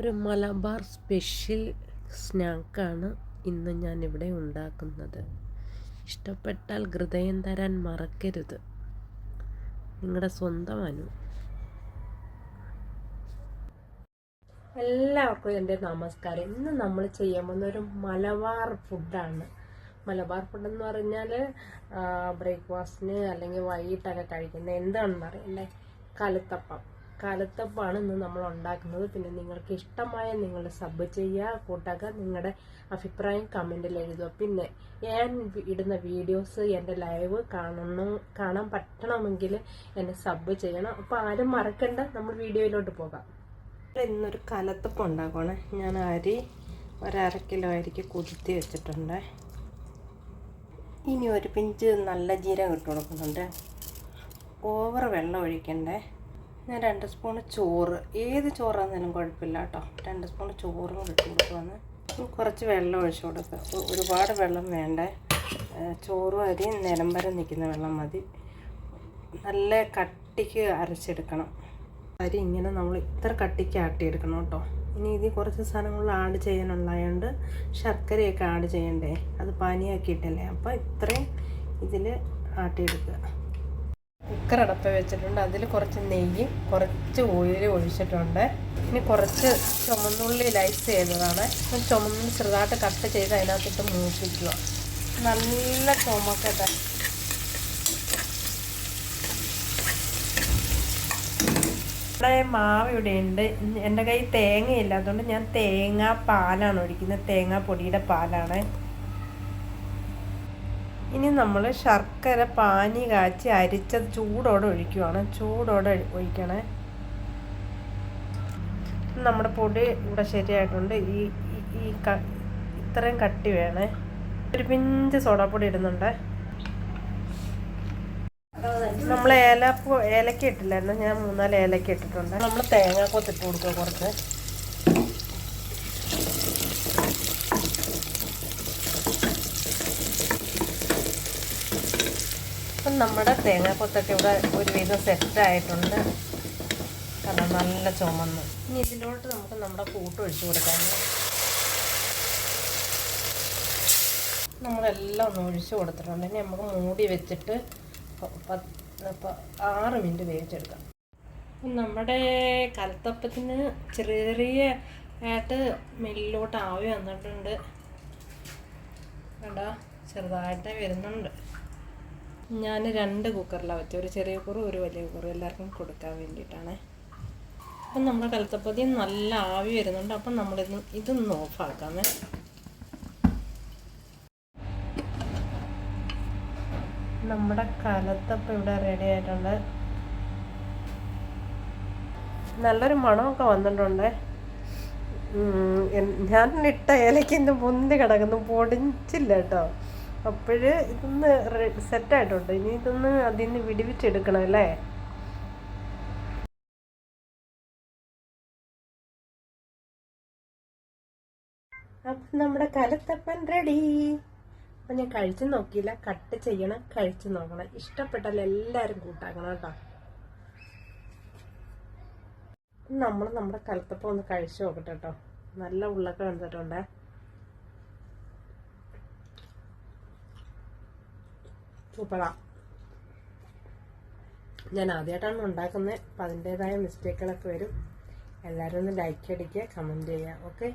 ഒരു മലബാർ സ്പെഷ്യൽ സ്നാക്കാണ് ഇന്ന് ഞാൻ ഇവിടെ ഉണ്ടാക്കുന്നത്. ഇഷ്ടപ്പെട്ടാൽ ഹൃദയം തരാൻ മറക്കരുത്. നിങ്ങളുടെ സ്വന്തം അനു. എല്ലാവർക്കും എന്റെ നമസ്കാരം. ഇന്ന് നമ്മൾ ചെയ്യാൻ പോകുന്ന ഒരു മലബാർ ഫുഡാണ്. മലബാർ ഫുഡ് എന്ന് പറഞ്ഞാൽ ബ്രേക്ക്ഫാസ്റ്റിന് അല്ലെങ്കിൽ വൈകിട്ടൊക്കെ കഴിക്കുന്ന എന്താണെന്ന് അറിയണ്ടേ കലുത്തപ്പം. കലുത്തപ്പമാണ് ഇന്ന് നമ്മൾ ഉണ്ടാക്കുന്നത്. പിന്നെ നിങ്ങൾക്ക് ഇഷ്ടമായ നിങ്ങൾ സബ് ചെയ്യുക കൂട്ടാക്കുക നിങ്ങളുടെ അഭിപ്രായം കമന്റിൽ എഴുതുക. പിന്നെ ഞാൻ ഇടുന്ന വീഡിയോസ് എന്റെ ലൈവ് കാണണം കാണാൻ പറ്റണമെങ്കിൽ എന്നെ സബ് ചെയ്യണം. അപ്പോൾ ആരും മറക്കണ്ട. നമ്മൾ വീഡിയോയിലോട്ട് പോകാം. ഇന്നൊരു കലത്തപ്പം ഉണ്ടാക്കണേ ഞാൻ അരി ഒരര കിലോ അരിക്ക് കുതിർത്തി വെച്ചിട്ടുണ്ട്. ഇനി ഒരു പിഞ്ച് നല്ല ജീരകം ഇട്ട് കൊടുക്കുന്നുണ്ട്. ഓവർ വെള്ളം ഒഴിക്കണ്ടേ? ഞാൻ രണ്ട് സ്പൂൺ ചോറ്. ഏത് ചോറാണെന്നാലും കുഴപ്പമില്ല കേട്ടോ. രണ്ട് സ്പൂൺ ചോറും ഇട്ട് കൊടുക്കുവാണ് കുറച്ച് വെള്ളം ഒഴിച്ചു കൊടുക്കുക ഒരുപാട് വെള്ളം വേണ്ട? ചോറും അരിയും നിലമ്പരം നിൽക്കുന്ന വെള്ളം മതി. നല്ല കട്ടിക്ക് അരച്ചെടുക്കണം. അരി ഇങ്ങനെ നമ്മൾ ഇത്ര കട്ടിക്ക് ആട്ടിയെടുക്കണം കേട്ടോ. ഇനി ഇതിൽ കുറച്ച് സാധനങ്ങൾ ആഡ് ചെയ്യാനുള്ളതുകൊണ്ട് ശർക്കരയൊക്കെ ആഡ് ചെയ്യണ്ടേ? അത് പാനിയാക്കിയിട്ടല്ലേ? അപ്പോൾ ഇത്രയും ഇതിൽ ആട്ടിയെടുക്കുക കുക്കർ അടപ്പ് വെച്ചിട്ടുണ്ട്. അതിൽ കുറച്ച് നെയ്യ് കുറച്ച് ഓയിൽ ഒഴിച്ചിട്ടുണ്ട്. ഇനി കുറച്ച് ചുമന്നുള്ളി ലൈസ് ചെയ്തതാണ് ചുമന്നുള്ളി ചെറുതായിട്ട് കട്ട് ചെയ്ത് അതിനകത്തിട്ട് മൂപ്പിക്കുക. നല്ല ചുമക്കട്ടെ ഇവിടെ മാവ് ഇവിടെ ഉണ്ട്. എന്റെ കയ്യിൽ തേങ്ങയില്ല. അതുകൊണ്ട് ഞാൻ തേങ്ങാ പാലാണ് ഒഴിക്കുന്നത്. തേങ്ങാ പൊടിയുടെ പാലാണ്. ഇനി നമ്മൾ ശർക്കര പാനി കാച്ചി അരിച്ചത് ചൂടോടെ ഒഴിക്കുവാണ്. ചൂടോടെ ഒഴിക്കണേ. നമ്മുടെ പൊടി ഇവിടെ ശരിയായിട്ടുണ്ട്. ഈ ഈ- ഇത്രയും കട്ടി വേണേ. ഒരു പിഞ്ച് സോഡാപ്പൊടി ഇടുന്നുണ്ട്. നമ്മൾ ഏലപ്പൂ ഏലക്ക ഇട്ടില്ലായിരുന്നു? ഞാൻ മൂന്നാൽ ഏലക്ക ഇട്ടിട്ടുണ്ട്. നമ്മൾ തേങ്ങാക്കൊത്ത് ഇട്ട് കൊടുക്കുക കുറച്ച്. നമ്മുടെ തേങ്ങാക്കൊത്തൊക്കെ ഇവിടെ ഒരുവിധം സെറ്റ് ആയിട്ടുണ്ട് കാരണം നല്ല ചുമന്ന്. ഇനി ഇതിലോട്ട് നമുക്ക് നമ്മുടെ കൂട്ട് ഒഴിച്ചു കൊടുക്കാം. നമ്മളെല്ലാം ഒന്ന് ഒഴിച്ചു കൊടുത്തിട്ടുണ്ട്. ഇനി നമുക്ക് മൂടി വെച്ചിട്ട് ആറ് മിനിറ്റ് വേവിച്ചെടുക്കാം. നമ്മുടെ കലത്തപ്പത്തിന് ചെറിയ ചെറിയ ആയിട്ട് മെല്ലിലോട്ട് ആവി വന്നിട്ടുണ്ട്. കണ്ടോ ചെറുതായിട്ട് വരുന്നുണ്ട്. ഞാൻ രണ്ട് കുക്കറിലാണ് വെച്ചത് ഒരു ചെറിയ കുക്കറും ഒരു വലിയ കുക്കറും എല്ലാവർക്കും കൊടുക്കാൻ വേണ്ടിയിട്ടാണ്. അപ്പം നമ്മുടെ കലത്തപ്പതി നല്ല ആവി വരുന്നുണ്ട്. അപ്പം നമ്മളിത് ഇതൊന്ന് ഓഫാക്കാമേ. നമ്മുടെ കലത്തപ്പം ഇവിടെ റെഡി ആയിട്ടുണ്ട്. നല്ലൊരു മണമൊക്കെ വന്നിട്ടുണ്ട്. ഞാൻ ഇട്ട ഏലയ്ക്ക് ഇന്ന് പൊന്തി കിടക്കുന്നു. പൊടിച്ചില്ല കേട്ടോ. അപ്പോഴ് ഇതൊന്ന് സെറ്റായിട്ടുണ്ട് ഇനി ഇതൊന്ന് അതിൽ നിന്ന് വിടിവിച്ചെടുക്കണം അല്ലേ? അപ്പം നമ്മുടെ കലത്തപ്പൻ റെഡി അപ്പം ഞാൻ കഴിച്ചു നോക്കിയില്ല. കട്ട് ചെയ്യണം കഴിച്ചു നോക്കണം. ഇഷ്ടപ്പെട്ടാൽ എല്ലാവരും കൂട്ടാക്കണം കേട്ടോ. നമ്മൾ നമ്മുടെ കലത്തപ്പം ഒന്ന് കഴിച്ചു നോക്കട്ടെ കേട്ടോ. നല്ല ഉള്ളൊക്കെ വന്നിട്ടുണ്ട്. സൂപ്പറാ. ഞാൻ ആദ്യമായിട്ടാണ് ഉണ്ടാക്കുന്നത്. അപ്പം അതിന്റെതായ മിസ്റ്റേക്കുകളൊക്കെ വരും. എല്ലാവരും ഒന്ന് ലൈക്ക് അടിക്കുക കമന്റ് ചെയ്യുക ഓക്കെ